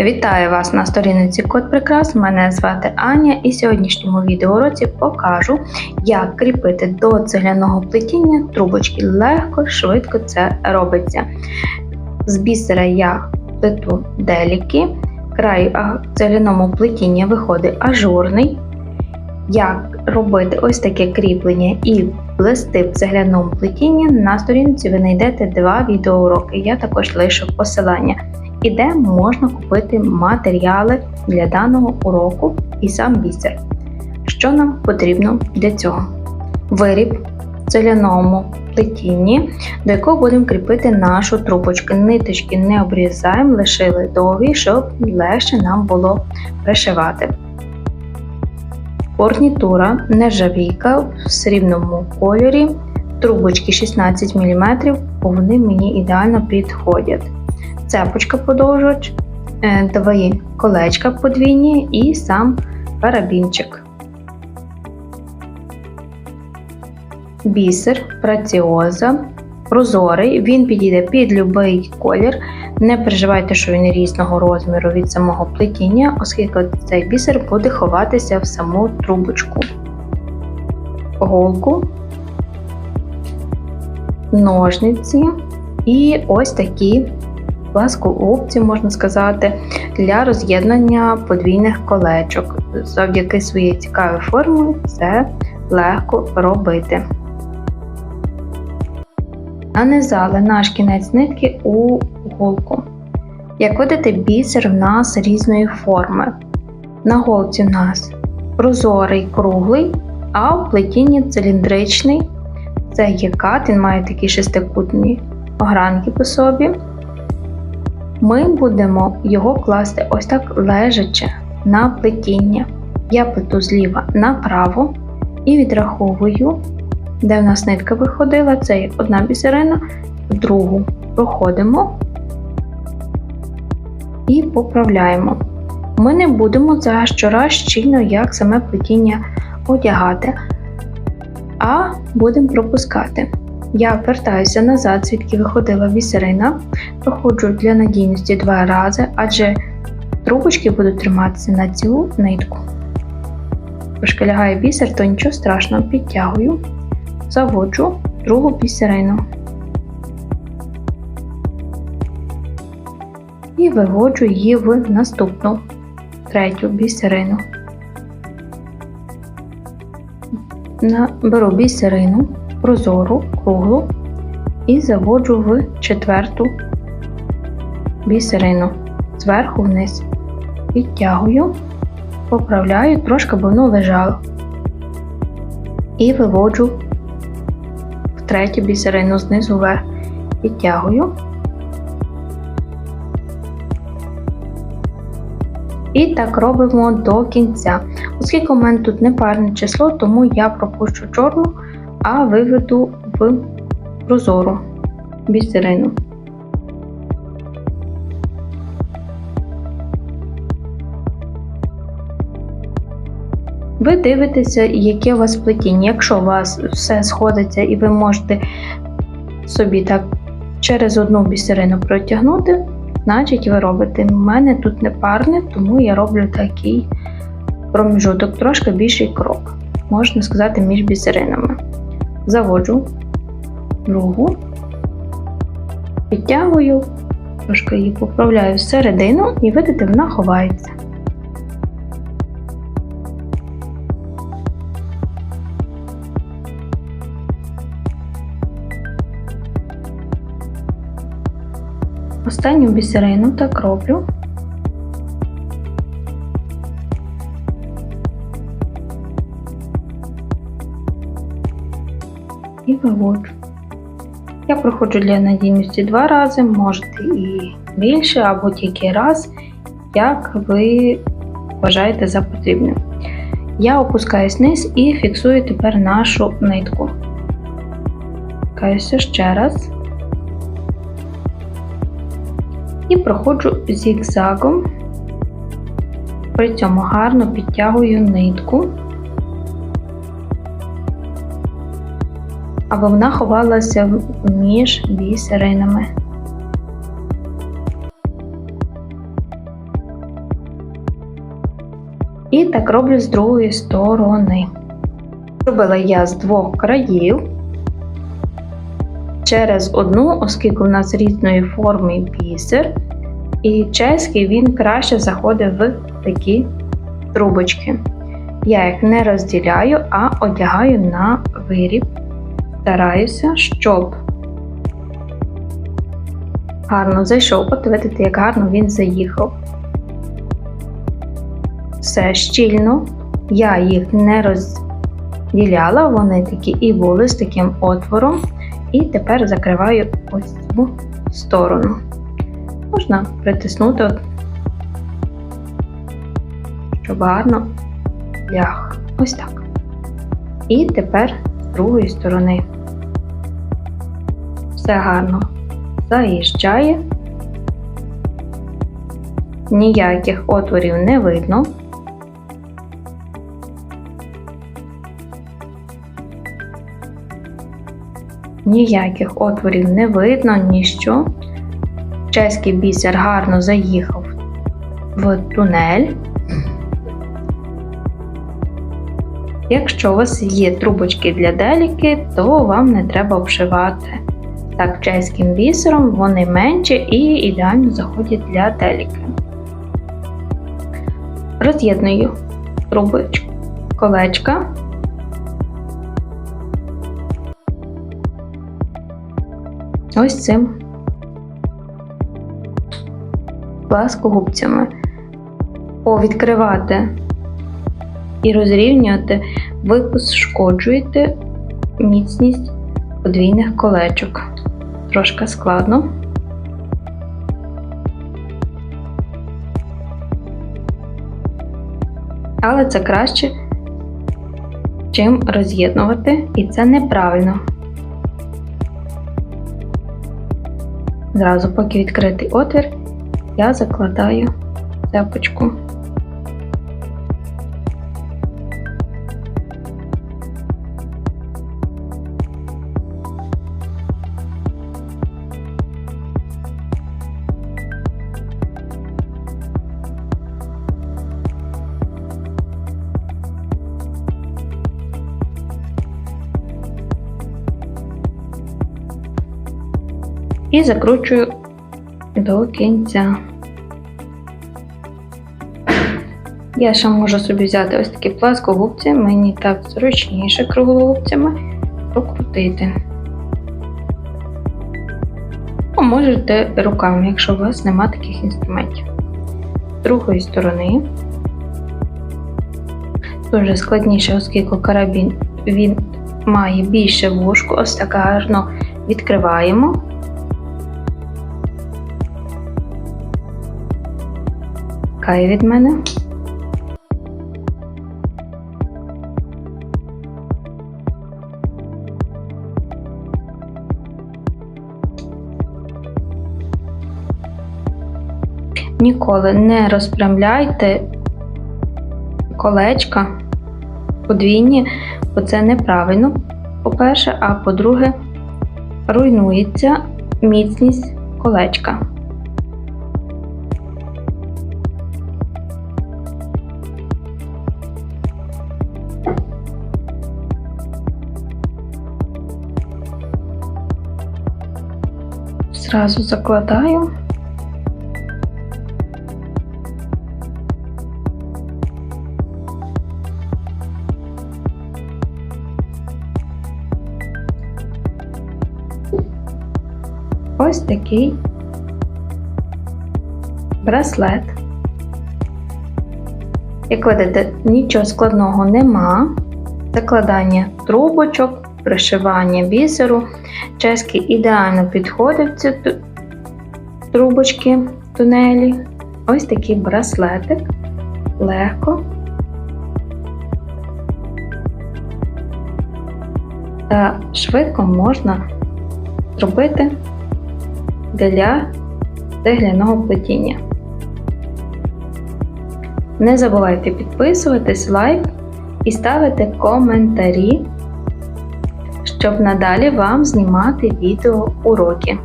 Вітаю вас на сторінці Код Прикрас. Мене звати Аня, і в сьогоднішньому відеоуроці покажу, як кріпити до цегляного плетіння трубочки. Легко, швидко це робиться. З бісера я плету деліки, край цегляному плетінні виходить ажурний. Як робити ось таке кріплення і плести в цегляному плетінні, на сторінці ви знайдете два відеоуроки. Я також лишу посилання і де можна купити матеріали для даного уроку і сам бісер. Що нам потрібно для цього? Виріб в целяному плетінні, до якого будемо кріпити нашу трубочку. Ниточки не обрізаємо, лишили довгі, щоб легше нам було пришивати. Фурнітура нержавійка в срібному кольорі, трубочки 16 мм, вони мені ідеально підходять цепочка подовжувач, е, дві колечка подвійні і сам карабінчик. Бісер, праціоза, прозорий, він підійде під будь-який колір. Не переживайте, що він різного розміру від самого плетіння, оскільки цей бісер буде ховатися в саму трубочку, голку, ножниці і ось такі пласкоопці, можна сказати, для роз'єднання подвійних колечок. Завдяки своїй цікавій формі це легко робити. Нанизали наш кінець нитки у голку. Як видите, бісер в нас різної форми. На голці у нас прозорий круглий, а в плетінні циліндричний. Це є кат, він має такі шестикутні огранки по собі ми будемо його класти ось так лежачи на плетіння. Я плету зліва направо і відраховую, де в нас нитка виходила, це є одна бісерина, в другу проходимо і поправляємо. Ми не будемо за щораз щільно, як саме плетіння одягати, а будемо пропускати. Я вертаюся назад, звідки виходила бісерина, проходжу для надійності два рази, адже трубочки будуть триматися на цю нитку. Трошки лягає бісер, то нічого страшного, підтягую, заводжу другу бісерину і виводжу її в наступну третю бісерину. Беру бісерину прозору круглу і заводжу в четверту бісерину зверху вниз. Підтягую, поправляю трошки, бо воно лежало. І виводжу в третю бісерину знизу вверх. Підтягую. І так робимо до кінця. Оскільки у мене тут не парне число, тому я пропущу чорну а виведу в прозору бісерину. Ви дивитеся, яке у вас плетіння. Якщо у вас все сходиться і ви можете собі так через одну бісерину протягнути, значить ви робите. У мене тут не парне, тому я роблю такий проміжуток, трошки більший крок, можна сказати, між бісеринами заводжу другу, підтягую, трошки її поправляю всередину і видите, вона ховається. Останню бісерину так роблю. І виводжу. Я проходжу для надійності два рази, можете і більше, або тільки раз, як ви вважаєте за потрібне. Я опускаюсь вниз і фіксую тепер нашу нитку. Опускаюся ще раз. І проходжу зігзагом, при цьому гарно підтягую нитку. аби вона ховалася між бісеринами. І так роблю з другої сторони. Робила я з двох країв через одну, оскільки у нас різної форми бісер, і чеський він краще заходить в такі трубочки. Я їх не розділяю, а одягаю на виріб. Стараюся, щоб гарно зайшов. Видите, як гарно він заїхав. Все щільно. Я їх не розділяла, вони такі і були з таким отвором. І тепер закриваю ось цю сторону. Можна притиснути, щоб гарно ляг. Ось так. І тепер другої сторони. Все гарно заїжджає. Ніяких отворів не видно. Ніяких отворів не видно, ніщо. Чеський бісер гарно заїхав в тунель. Якщо у вас є трубочки для деліки, то вам не треба обшивати. Так, чеським бісером вони менші і ідеально заходять для деліки. Роз'єдную трубочку колечка. Ось цим пласкогубцями. Повідкривати і розрівнювати, ви пошкоджуєте міцність подвійних колечок. Трошки складно. Але це краще, чим роз'єднувати, і це неправильно. Зразу, поки відкритий отвір, я закладаю цепочку. І закручую до кінця. Я ще можу собі взяти ось такі пласкогубці, мені так зручніше круглогубцями покрутити. А можете руками, якщо у вас нема таких інструментів. З другої сторони, дуже складніше, оскільки карабін він має більше вушку, ось так гарно відкриваємо. Кай від мене. Ніколи не розпрямляйте колечка подвійні, бо це неправильно, по-перше, а по-друге, руйнується міцність колечка. Зразу закладаю. Ось такий браслет. Як видите, нічого складного нема. Закладання трубочок, пришивання бісеру. Чеський ідеально підходить ці трубочки тунелі. Ось такий браслетик. Легко. Та швидко можна зробити для цегляного плетіння. Не забувайте підписуватись, лайк і ставити коментарі, щоб надалі вам знімати відео уроки.